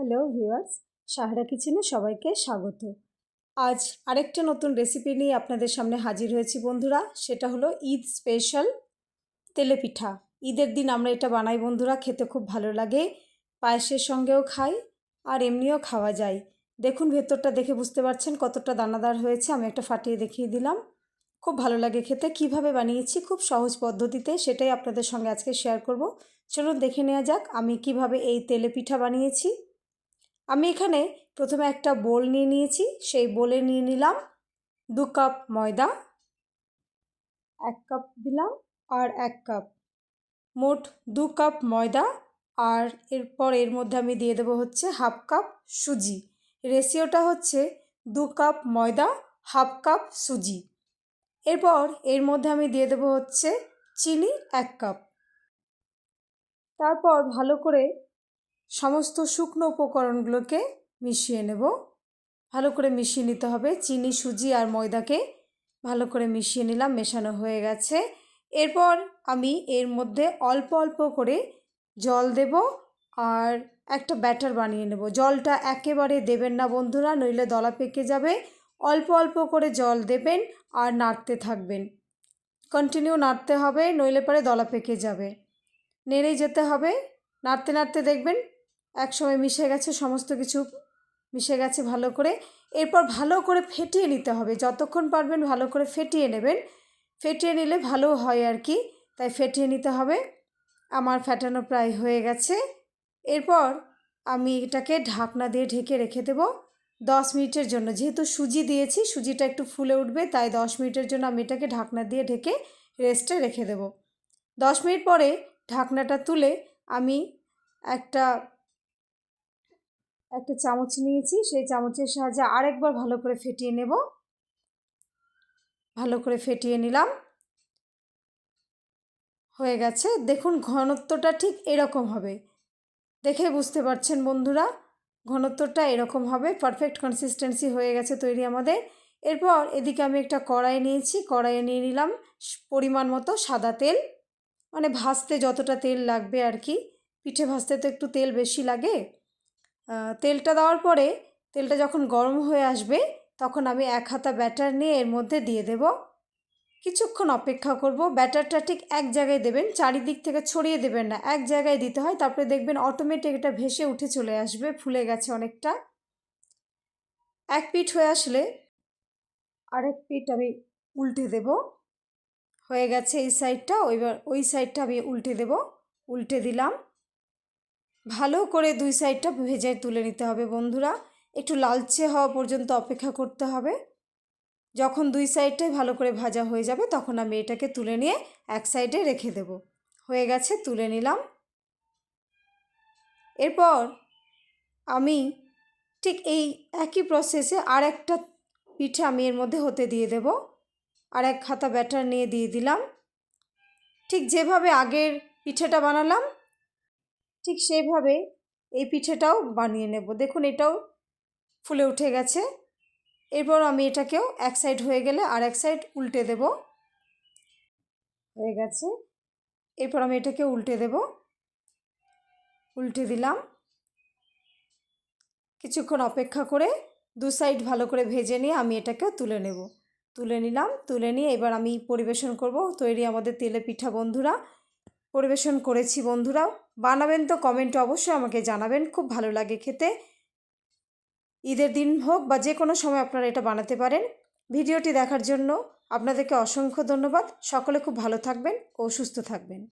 Hello viewers Sahara কিচেনে সবাইকে স্বাগত। আজ আরেকটা নতুন রেসিপি নিয়ে আপনাদের সামনে হাজির হয়েছি বন্ধুরা। সেটা হলো ঈদ স্পেশাল তেলে পিঠা। ঈদের দিন আমরা এটা বানাই বন্ধুরা, খেতে খুব ভালো লাগে। পায়েসের সঙ্গেও খাই আর এমনিও খাওয়া যায়। দেখুন, ভেতরটা দেখে বুঝতে পারছেন কতটা দানাদার হয়েছে। আমি একটা ফাটিয়ে দেখিয়ে দিলাম। খুব ভালো লাগে খেতে। কীভাবে বানিয়েছি, খুব সহজ পদ্ধতিতে সেটাই আপনাদের সঙ্গে আজকে শেয়ার করব। চলুন দেখে নেওয়া যাক আমি কীভাবে এই তেলে পিঠা বানিয়েছি। আমি এখানে প্রথমে একটা বোল নিয়ে নিয়েছি। সেই বোলে নিয়ে নিলাম দু কাপ ময়দা, এক কাপ দিলাম আর এক কাপ মোট দু কাপ ময়দা। আর এরপর এর মধ্যে আমি দিয়ে দেবো হচ্ছে হাফ কাপ সুজি। রেশিওটা হচ্ছে দু কাপ ময়দা, হাফ কাপ সুজি। এরপর এর মধ্যে আমি দিয়ে দেবো হচ্ছে চিনি এক কাপ। তারপর ভালো করে সমস্ত শুকনো উপকরণগুলোকে মিশিয়ে নেব। ভালো করে মিশিয়ে নিতে হবে। চিনি, সুজি আর ময়দাকে ভালো করে মিশিয়ে নিলাম, মেশানো হয়ে গেছে। এরপর আমি এর মধ্যে অল্প অল্প করে জল দেব আর একটা ব্যাটার বানিয়ে নেব। জলটা একেবারে দেবেন না বন্ধুরা, নইলে দলা পেকে যাবে। অল্প অল্প করে জল দেবেন আর নাড়তে থাকবেন। কন্টিনিউ নাড়তে হবে, নইলে পরে দলা পেকে যাবে। নেড়েই যেতে হবে। নাড়তে নাড়তে দেখবেন একসময় মিশে গেছে, সমস্ত কিছু মিশে গেছে ভালো করে। এরপর ভালো করে ফেটিয়ে নিতে হবে। যতক্ষণ পারবেন ভালো করে ফেটিয়ে নেবেন। ফেটিয়ে নিলে ভালো হয় আর কি। তাই ফেটিয়ে নিতে হবে। আমার ফেটানো প্রায় হয়ে গেছে। এরপর আমি এটাকে ঢাকনা দিয়ে ঢেকে রেখে দেবো দশ মিনিটের জন্য। যেহেতু সুজি দিয়েছি, সুজিটা একটু ফুলে উঠবে, তাই দশ মিনিটের জন্য আমি এটাকে ঢাকনা দিয়ে ঢেকে রেস্টে রেখে দেবো। দশ মিনিট পরে ঢাকনাটা তুলে আমি একটা একটা চামচ নিয়েছি, সেই চামচের সাহায্যে আরেকবার ভালো করে ফেটিয়ে নেব। ভালো করে ফেটিয়ে নিলাম। হয়ে গেছে। দেখুন, ঘনত্বটা ঠিক এরকম হবে। দেখে বুঝতে পারছেন বন্ধুরা? ঘনত্বটা এরকম হবে। পারফেক্ট কনসিস্টেন্সি হয়ে গেছে তৈরি আমাদের। এরপর এদিকে আমি একটা কড়াই নিয়েছি। কড়াইয়ে নিয়ে নিলাম পরিমাণ মতো সাদা তেল। মানে ভাজতে যতটা তেল লাগবে আর কি। পিঠে ভাজতে তো একটু তেল বেশি লাগে। তেলটা দেওয়ার পরে তেলটা যখন গরম হয়ে আসবে, তখন আমি এক হাতা ব্যাটার নিয়ে এর মধ্যে দিয়ে দেব। কিছুক্ষণ অপেক্ষা করব। ব্যাটারটা ঠিক এক জায়গায় দেবেন, চারিদিক থেকে ছড়িয়ে দেবেন না। এক জায়গায় দিতে হয়, তারপরে দেখবেন অটোমেটিক এটা ভেসে উঠে চলে আসবে, ফুলে গেছে অনেকটা। এক পিঠ হয়ে আসলে আরেক পিঠ আমি উল্টে দেব। হয়ে গেছে এই সাইডটা ওইবার ওই সাইডটা আমি উল্টে দেব। উল্টে দিলাম। ভালো করে দুই সাইডটা ভেজে তুলে নিতে হবে বন্ধুরা। একটু লালচে হওয়া পর্যন্ত অপেক্ষা করতে হবে। যখন দুই সাইডটাই ভালো করে ভাজা হয়ে যাবে, তখন আমি এটাকে তুলে নিয়ে এক সাইডে রেখে দেব। হয়ে গেছে, তুলে নিলাম। এরপর আমি ঠিক এই একই প্রসেসে আর একটা পিঠে আমি এর মধ্যে হতে দিয়ে দেব। আর এক খাতা ব্যাটার নিয়ে দিয়ে দিলাম। ঠিক যেভাবে আগের পিঠেটা বানালাম ঠিক সেইভাবে এই পিঠেটাও বানিয়ে নেব। দেখুন, এটাও ফুলে উঠে গেছে। এরপর আমি এটাকেও এক সাইড হয়ে গেলে আর এক সাইড উল্টে দেব। হয়ে গেছে। এরপর আমি এটাকে উল্টে দেব। উল্টে দিলাম। কিছুক্ষণ অপেক্ষা করে দু সাইড ভালো করে ভেজে নিয়ে আমি এটাকেও তুলে নেব। তুলে নিলাম, তুলে নিয়ে এবার আমি পরিবেশন করব। তৈরি আমাদের তেলে পিঠা বন্ধুরা। পরিবেশন করেছি বন্ধুরাও। বানাবেন তো কমেন্টে অবশ্যই আমাকে জানাবেন, খুব ভালো লাগে খেতে। ঈদের দিন হোক বা যে কোনো সময় আপনারা এটা বানাতে পারেন। ভিডিওটি দেখার জন্য আপনাদেরকে অসংখ্য ধন্যবাদ। সকলে খুব ভালো থাকবেন ও সুস্থ থাকবেন।